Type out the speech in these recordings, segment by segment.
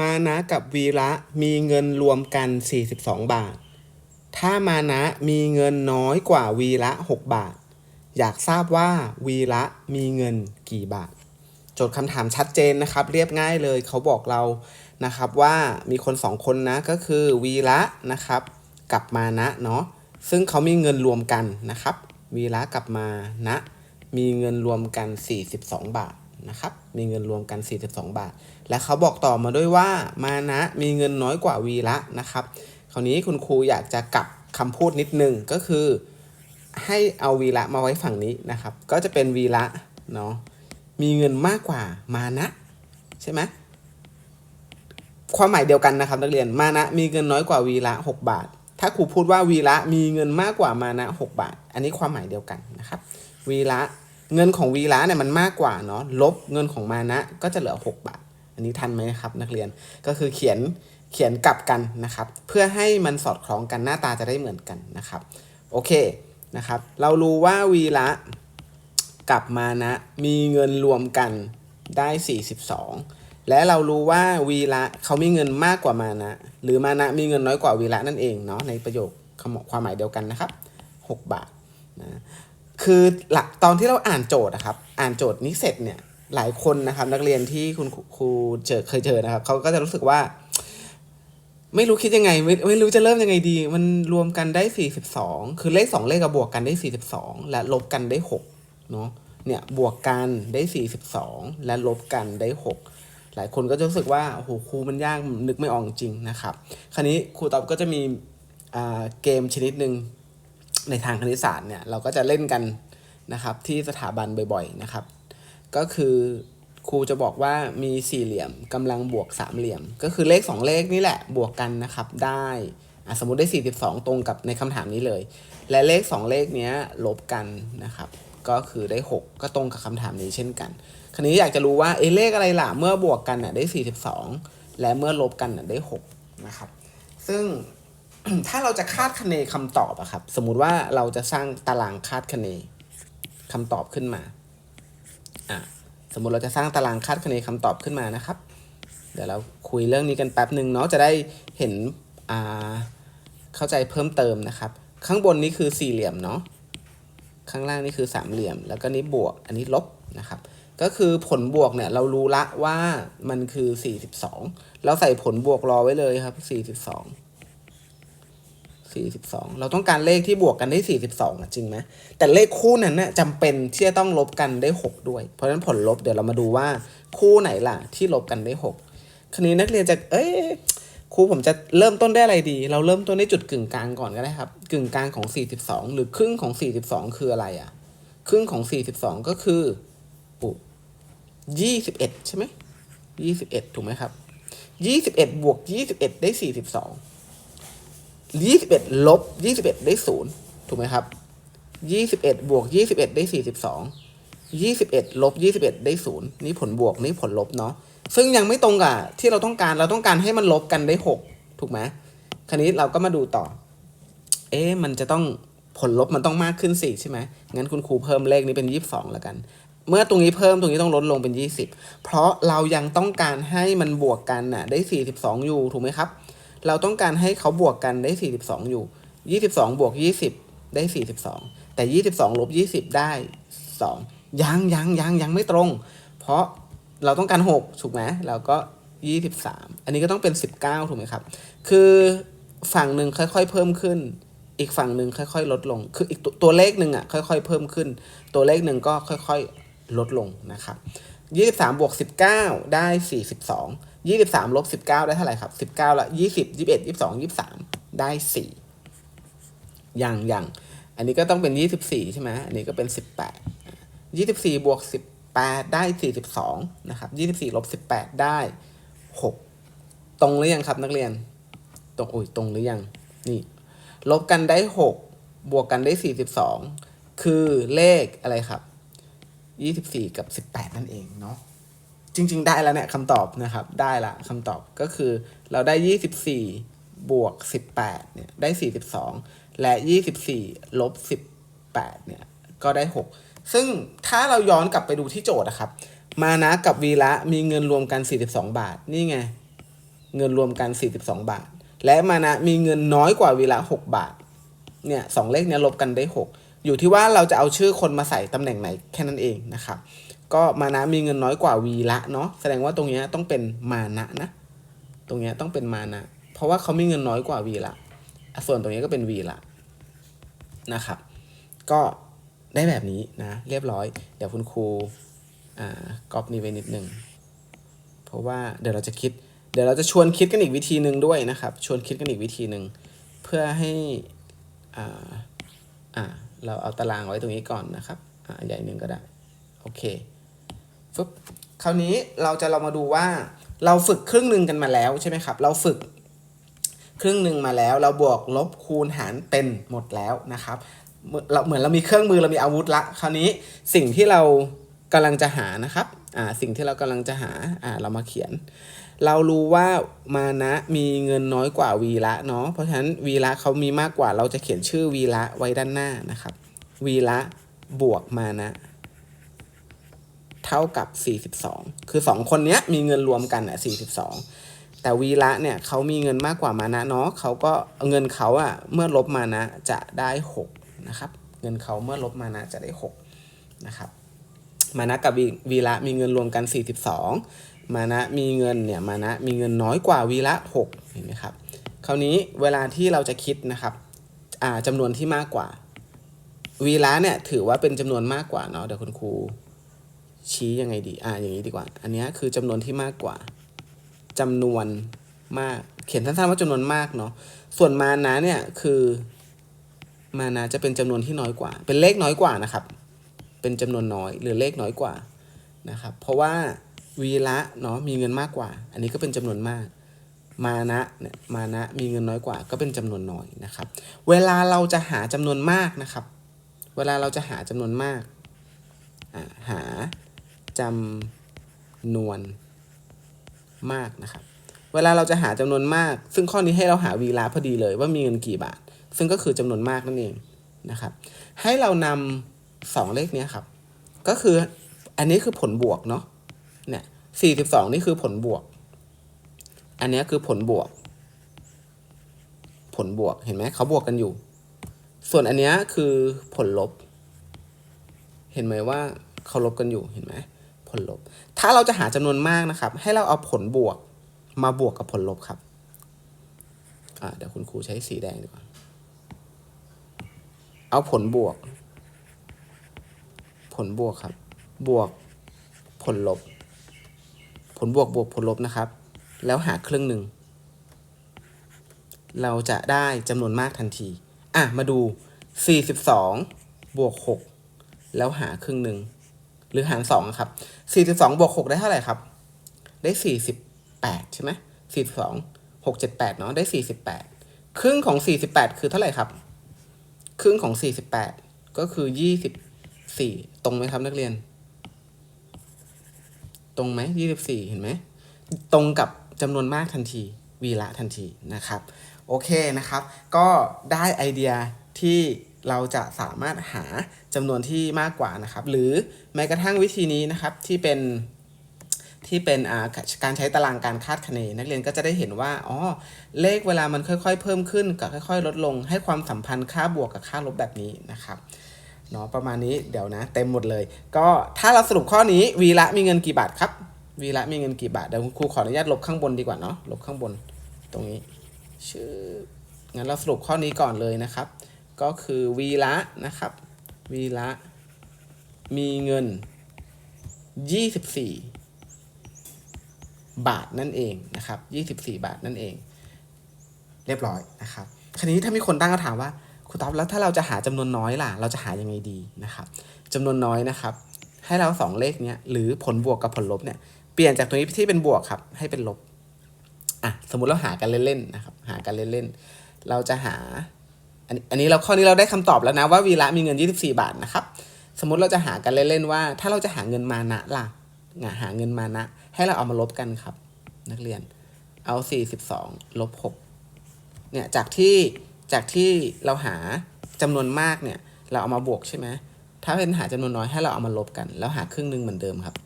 มานะกับวีระมีเงินรวมกัน 42 บาท ถ้ามานะมีเงินน้อยกว่าวีระ 6 บาท อยากทราบว่าวีระมีเงินกี่บาท โจทย์คำถามชัดเจนนะครับ เรียบง่ายเลยเขาบอกเรานะครับว่ามีคนสองคนนะก็คือวีระนะครับกับมานะเนาะซึ่งเขามีเงินรวมกันนะครับ วีระกับมานะ มีเงินรวมกัน 42 บาท นะครับ มีเงินรวมกัน 42 บาท และเขาบอกต่อมาด้วยว่ามานะมีเงินน้อยกว่าวีระนะครับ คราวนี้คุณครูอยากจะกลับคำพูดนิดนึงก็คือ ให้เอาวีระมาไว้ฝั่งนี้นะครับ ก็จะเป็นวีระเนาะมีเงินมากกว่ามานะ ใช่ไหมความหมายเดียวกันนะครับนักเรียนมานะมีเงินน้อยกว่าวีระ6 บาท ถ้าครูพูดว่าวีระมีเงินมากกว่ามานะ 6 บาท อันนี้ความหมายเดียวกันนะครับวีระ เงินของวีระเนี่ยมันมากกว่าเนาะลบเงินของมานะก็จะเหลือ 6 บาท อันนี้ทันไหมครับ นักเรียนก็คือเขียนเขียนกลับกันนะครับ เพื่อให้มันสอดคล้องกันหน้าตาจะได้เหมือนกันนะครับ โอเคนะครับ เรารู้ว่าวีระกับมานะมีเงินรวมกันได้ 42 และเรารู้ว่าวีระเขามีเงินมากกว่ามานะ หรือมานะมีเงินน้อยกว่าวีระนั่นเองเนาะในประโยคความหมายเดียวกันนะครับ 6 บาทนะ คือหลักตอนที่เราอ่านโจทย์นะครับ อ่านโจทย์นี้เสร็จเนี่ยหลายคนนะครับ นักเรียนที่คุณครูเจอเคยเจอนะครับเขาก็จะรู้สึกว่า ไม่รู้คิดยังไงไม่ไม่รู้จะเริ่มยังไงดี มันรวมกันได้42คือเลข2เลขกับบวกกันได้42และลบกันได้6เนาะเนี่ยบวกกันได้42และลบกันได้6หลายคนก็จะรู้สึกว่าโอ้โหครูมันยากนึกไม่ออกจริงนะครับ คราวนี้ครูตอบก็จะมีเกมชนิดหนึ่ง ในทางคณิตศาสตร์เนี่ยเราก็จะเล่นกันนะครับที่สถาบันบ่อยๆนะครับ ก็คือครูจะบอกว่ามีสี่เหลี่ยมกำลังบวกสามเหลี่ยม ก็คือเลข 2 เลขนี่แหละบวกกันนะครับได้สมมุติได้ 42 ตรงกับในคำถามนี้เลย และเลข 2 เลขนี้ลบกันนะครับ ก็คือได้ 6 ก็ตรงกับคำถามนี้เช่นกัน คราวนี้อยากจะรู้ว่าเอเลขอะไรล่ะเมื่อบวกกันน่ะได้ 42 และเมื่อลบกันน่ะได้6นะครับซึ่ง ถ้าเราจะคาดคะเนคำตอบอะครับ สมมุติว่าเราจะสร้างตารางคาดคะเนคำตอบขึ้นมาอะสมมุติเราจะสร้างตารางคาดคะเนคำตอบขึ้นมานะครับ เดี๋ยวเราคุยเรื่องนี้กันแป๊บหนึ่งเนาะจะได้เห็นอ่าเข้าใจเพิ่มเติมนะครับ ข้างบนนี้คือสี่เหลี่ยมเนาะข้างล่างนี่คือสามเหลี่ยม แล้วก็นี้บวกอันนี้ลบนะครับ ก็คือผลบวกเนี่ยเรารู้ละว่ามันคือ 42 เราใส่ผลบวกรอไว้เลยครับ 42 42 เราต้องการเลขที่บวกกันได้ 42อะจริงไหมแต่เลขคู่นั้นน่ะจำเป็นที่จะต้องลบกันได้ 6 ด้วย เพราะฉะนั้นผลลบเดี๋ยวเรามาดูว่าคู่ไหนล่ะที่ลบกันได้ 6 คราวนี้นักเรียนจะเอ้ยครูผมจะเริ่มต้นได้อะไรดี เราเริ่มต้นได้จุดกึ่งกลางก่อนก็ได้ครับ กึ่งกลางของ 42 หรือครึ่งของ 42 คืออะไรอะ ครึ่งของ 42 ก็คือปุ๊21 ใช่ไหม21 ถูกไหมครับ 21 บวก 21 ได้ 42 ยี่สิบเอ็ดลบยี่สิบเอ็ดได้ศูนย์ถูกไหมครับยี่สิบเอ็ดบวกยี่สิบเอ็ดได้สี่สิบสองยี่สิบเอ็ดลบยี่สิบเอ็ดได้ศูนย์นี่ผลบวกนี่ผลลบเนาะซึ่งยังไม่ตรงกับที่เราต้องการเราต้องการให้มันลบกันได้หกถูกไหมคราวนี้เราก็มาดูต่อ เอ๊ะมันจะต้องผลลบมันต้องมากขึ้นสี่ใช่ไหมงั้นคุณครูเพิ่มเลขนี้เป็นยี่สิบสองแล้วกัน เมื่อตรงนี้เพิ่มตรงนี้ต้องลดลงเป็นยี่สิบเพราะเรายังต้องการให้มันบวกกันน่ะได้สี่สิบสองอยู่ถูกไหมครับ เราต้องการให้เขาบวกกันได้ 42 อยู่ 22 บวก 20 ได้ 42 แต่ 22 ลบ 20 ได้ 2 ยังยังยังยังไม่ตรง เพราะเราต้องการ 6 ถูกไหมเราก็ 23 อันนี้ก็ต้องเป็น 19 ถูกไหมครับ คือฝั่งหนึ่งค่อย ๆ เพิ่มขึ้น อีกฝั่งหนึ่งค่อย ๆ ลดลง คืออีกตัวเลขหนึ่งอะค่อย ๆ เพิ่มขึ้น ตัวเลขหนึ่งก็ค่อย ๆ ลดลงนะครับ 23 บวก 19 ได้ 42 ยี่สิบสามลบสิบเก้าได้เท่าไหร่ครับสิบเก้าละยี่สิบยี่สิบเอ็ดยี่สิบสองยี่สิบสามได้สี่อย่างอย่างอันนี้ก็ต้องเป็นยี่สิบสี่ใช่ไหมอันนี้ก็เป็นสิบแปดยี่สิบสี่บวกสิบแปดได้สี่สิบสองนะครับยี่สิบสี่ลบสิบแปดได้หกตรงหรือยังครับนักเรียน ตรงโอ้ยตรงหรือยังนี่ ลบกันได้หกบวกกันได้สี่สิบสองคือเลขอะไรครับยี่สิบสี่กับสิบแปดนั่นเองเนาะ จริง ๆ ได้แล้วเนี่ยคำตอบนะครับได้ละคำตอบก็คือเราได้ 24 บวก 18 เนี่ยได้ 42 และ 24 ลบ 18 เนี่ยก็ได้ 6 ซึ่งถ้าเราย้อนกลับไปดูที่โจทย์นะครับ มานะกับวีระมีเงินรวมกัน 42 บาท นี่ไง เงินรวมกัน 42 บาท และมานะมีเงินน้อยกว่าวีละ6 บาท เนี่ยสองเลขเนี้ยลบกันได้ 6 อยู่ที่ว่าเราจะเอาชื่อคนมาใส่ตำแหน่งไหนแค่นั้นเองนะครับ ก็มานะมีเงินน้อยกว่าวีละเนาะแสดงว่าตรงเนี้ยต้องเป็นมานะนะ ตรงเนี้ยต้องเป็นมานะ เพราะว่าเขามีเงินน้อยกว่าวีละอะส่วนตรงนี้ก็เป็นวีละนะครับ ก็ได้แบบนี้นะ เรียบร้อย เดี๋ยวคุณครูอ่ากรอบนี้ไว้นิดนึงเพราะว่าเดี๋ยวเราจะคิด เดี๋ยวเราจะชวนคิดกันอีกวิธีหนึ่งด้วยนะครับ ชวนคิดกันอีกวิธีหนึ่งเพื่อให้อ่าอ่าเราเอาตารางไว้ตรงนี้ก่อนนะครับอ่าใหญ่หนึ่งก็ได้ โอเค ฟึบคราวนี้เราจะเรามาดูว่า เราฝึกครึ่งหนึ่งกันมาแล้วใช่ไหมครับ เราฝึกครึ่งหนึ่งมาแล้ว เราบวกลบคูณหารเป็นหมดแล้วนะครับเหมือนเราเหมือนเรามีเครื่องมือเรามีอาวุธละ คราวนี้สิ่งที่เรากำลังจะหานะครับอ่าสิ่งที่เรากำลังจะหาอ่าเรามาเขียน เรารู้ว่ามานะมีเงินน้อยกว่าวีระเนาะเพราะฉะนั้นวีระเขามีมากกว่าเราจะเขียนชื่อวีระไว้ด้านหน้านะครับวีระบวกมานะ เท่ากับ 42 คือ 2 คนเนี้ยมีเงินรวมกันอะ42 แต่วีระเนี่ยเขามีเงินมากกว่ามานะเนาะเขาก็เงินเขาอะเมื่อลบมานะจะได้ 6 นะครับ เงินเขาเมื่อลบมานะจะได้ 6 นะครับ มานะกับวีระมีเงินรวมกัน 42 มานะมีเงินเนี่ยมานะมีเงินน้อยกว่าวีระ6เห็นไหมครับ คราวนี้เวลาที่เราจะคิดนะครับอ่าจำนวนที่มากกว่าวีระเนี่ยถือว่าเป็นจำนวนมากกว่าเนาะเดี๋ยวคุณครู ชี้ยังไงดี อ่าอย่างนี้ดีกว่า อันนี้คือจำนวนที่มากกว่าจำนวนมาก เขียนสั้นๆว่าจำนวนมากเนาะ ส่วนมานะเนี่ยคือมานะจะเป็นจำนวนที่น้อยกว่า เป็นเลขน้อยกว่านะครับ เป็นจำนวนน้อยหรือเลขน้อยกว่านะครับ เพราะว่าวีระเนาะมีเงินมากกว่า อันนี้ก็เป็นจำนวนมาก มานะเนี่ยมานะมีเงินน้อยกว่า ก็เป็นจำนวนน้อยนะครับ เวลาเราจะหาจำนวนมากนะครับ เวลาเราจะหาจำนวนมากอ่าหา จำนวนมากนะครับ เวลาเราจะหาจำนวนมาก ซึ่งข้อนี้ให้เราหาวีลาพอดีเลยว่ามีเงินกี่บาท ซึ่งก็คือจำนวนมากนั่นเองนะครับ ให้เรานำสองเลขนี้ครับ ก็คืออันนี้คือผลบวกเนาะ เนี่ยสี่สิบสองนี่คือผลบวก อันนี้คือผลบวก ผลบวกเห็นไหมเขาบวกกันอยู่ ส่วนอันนี้คือผลลบ เห็นไหมว่าเขาลบกันอยู่เห็นไหม ลลบ ถ้าเราจะหาจำนวนมากนะครับ ให้เราเอาผลบวกมาบวกกับผลลบครับเดี๋ยวคุณครูใช้สีแดงดีกว่า เอาผลบวก ผลบวกครับ บวกผลลบ ผลบวกบวกผลลบนะครับ แล้วหาครึ่งหนึ่ง เราจะได้จำนวนมากทันที อะ มาดู 42 บวก 6 แล้วหาครึ่งหนึ่ง หรือหารสองครับ42บวก6ได้เท่าไหร่ครับ ได้48ใช่ไหม42 6 78เนาะได้48ครึ่งของ48คือเท่าไหร่ครับ ครึ่งของ48ก็คือ24ตรงไหมครับนักเรียน ตรงไหม24เห็นไหม ตรงกับจำนวนมากทันที วีละทันทีนะครับ โอเคนะครับ ก็ได้ไอเดียที่ เราจะสามารถหาจำนวนที่มากกว่านะครับ หรือแม้กระทั่งวิธีนี้นะครับที่เป็นที่เป็นการใช้ตารางการคาดคะเน นักเรียนก็จะได้เห็นว่าอ๋อเลขเวลามันค่อยๆ เพิ่มขึ้นกับค่อย ๆ ลดลง ให้ความสัมพันธ์ค่าบวกกับค่าลบแบบนี้นะครับเนาะประมาณนี้เดี๋ยวนะ เต็มหมดเลย ก็ถ้าเราสรุปข้อนี้วีละมีเงินกี่บาทครับวีละมีเงินกี่บาทเดี๋ยวคุณครูขออนุญาตลบข้างบนดีกว่าเนาะลบข้างบนตรงนี้ชื่องั้นเราสรุปข้อนี้ก่อนเลยนะครับ ก็คือวีละนะครับ วีละมีเงิน 24 บาทนั่นเองนะครับ 24 บาทนั่นเอง เรียบร้อยนะครับ คราวนี้ถ้ามีคนตั้งคำถามว่าครูต๊อบแล้วถ้าเราจะหาจำนวนน้อยล่ะ เราจะหายังไงดีนะครับจำนวนน้อยนะครับ ให้เราสองเลขเนี้ยหรือผลบวกกับผลลบเนี่ยเปลี่ยนจากตัวนี้ที่เป็นบวกครับ ให้เป็นลบอะสมมุติเราหากันเล่นๆนะครับ หากันเล่นๆเราจะหา อันนี้เราข้อนี้เราได้คำตอบแล้วนะว่าวีระมีเงิน 24 บาทนะครับ สมมติเราจะหากันเล่นๆว่า ถ้าเราจะหาเงินมานะล่ะหาเงินมานะ ให้เราเอามาลบกันครับ นักเรียนเอา 42ลบ6เนี่ยจากที่จากที่เราหาจำนวนมากเนี่ยเราเอามาบวกใช่ไหมถ้าเป็นหาจำนวนน้อยให้เราเอามาลบกัน แล้วหาครึ่งหนึ่งเหมือนเดิมครับ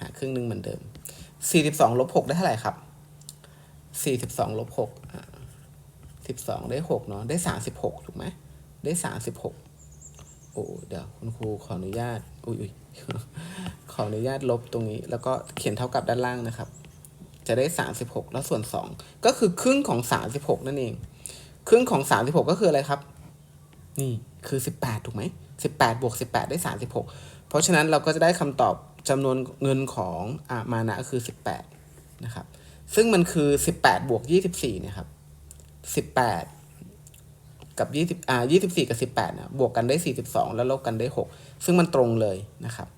หาครึ่งหนึ่งเหมือนเดิม 42ลบ6ได้เท่าไหร่ครับ 42ลบ6อ่า สิบสองได้หกเนาะได้สามสิบหกถูกไหมได้สามสิบหกโอ้เดี๋ยวคุณครูขออนุญาต อุ้ยขออนุญาตลบตรงนี้ แล้วก็เขียนเท่ากับด้านล่างนะครับ จะได้สามสิบหกแล้วส่วนสองก็คือครึ่งของสามสิบหกนั่นเอง ครึ่งของสามสิบหกก็คืออะไรครับ นี่คือสิบแปดถูกไหมสิบแปดบวกสิบแปดได้สามสิบหกเพราะฉะนั้นเราก็จะได้คำตอบจำนวนเงินของอามานะคือสิบแปดนะครับ ซึ่งมันคือสิบแปดบวกยี่สิเนี่ยครับ สิบแปดกับยี่สิบอ่ายี่สิบสี่กับสิบแปดนะบวกกันได้สี่สิบสองแล้วลบกันได้หกซึ่งมันตรงเลยนะครับ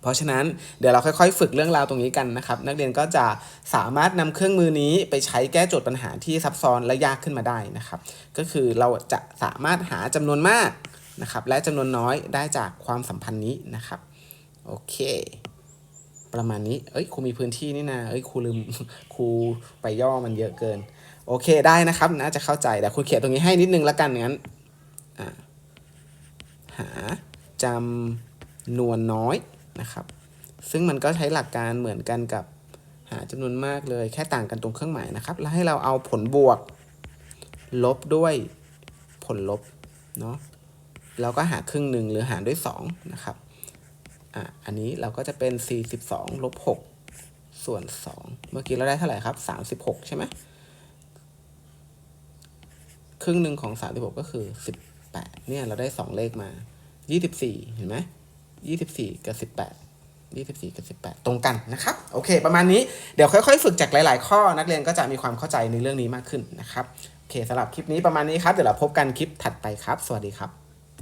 เพราะฉะนั้นเดี๋ยวเราค่อยๆ ฝึกเรื่องราวตรงนี้กันนะครับ นักเรียนก็จะสามารถนำเครื่องมือนี้ไปใช้แก้โจทย์ปัญหาที่ซับซ้อนและยากขึ้นมาได้นะครับ ก็คือเราจะสามารถหาจำนวนมากนะครับ และจำนวนน้อยได้จากความสัมพันธ์นี้นะครับโอเคประมาณนี้ เอ้ยครูมีพื้นที่นี่นะ เอ้ยครูลืมครูไปย่อมันเยอะเกิน โอเคได้นะครับน่าจะเข้าใจแต่ครูเขียนตรงนี้ให้นิดนึงละกันงั้นอ่าหาจำนวนน้อยนะครับ ซึ่งมันก็ใช้หลักการเหมือนกันกับหาจำนวนมากเลยแค่ต่างกันตรงเครื่องหมายนะครับ แล้วให้เราเอาผลบวก ลบด้วยผลลบเนาะเราก็หาครึ่งหนึ่งหรือหารด้วย 2 นะครับอะอันนี้เราก็จะเป็น 42ลบ6ส่วน 2 เมื่อกี้เราได้เท่าไหร่ครับ 36 ใช่ไหม ครึ่งหนึ่งของ36ก็คือ18เนี่ยเราได้2เลขมา24เห็นไหม24กับ18 24กับ18ตรงกันนะครับ โอเค ประมาณนี้เดี๋ยวค่อยๆ ฝึกจากหลาย ๆ ข้อนักเรียนก็จะมีความเข้าใจในเรื่องนี้มากขึ้นนะครับโอเคสำหรับคลิปนี้ประมาณนี้ครับเดี๋ยวเราพบกันคลิปถัดไปครับ สวัสดีครับ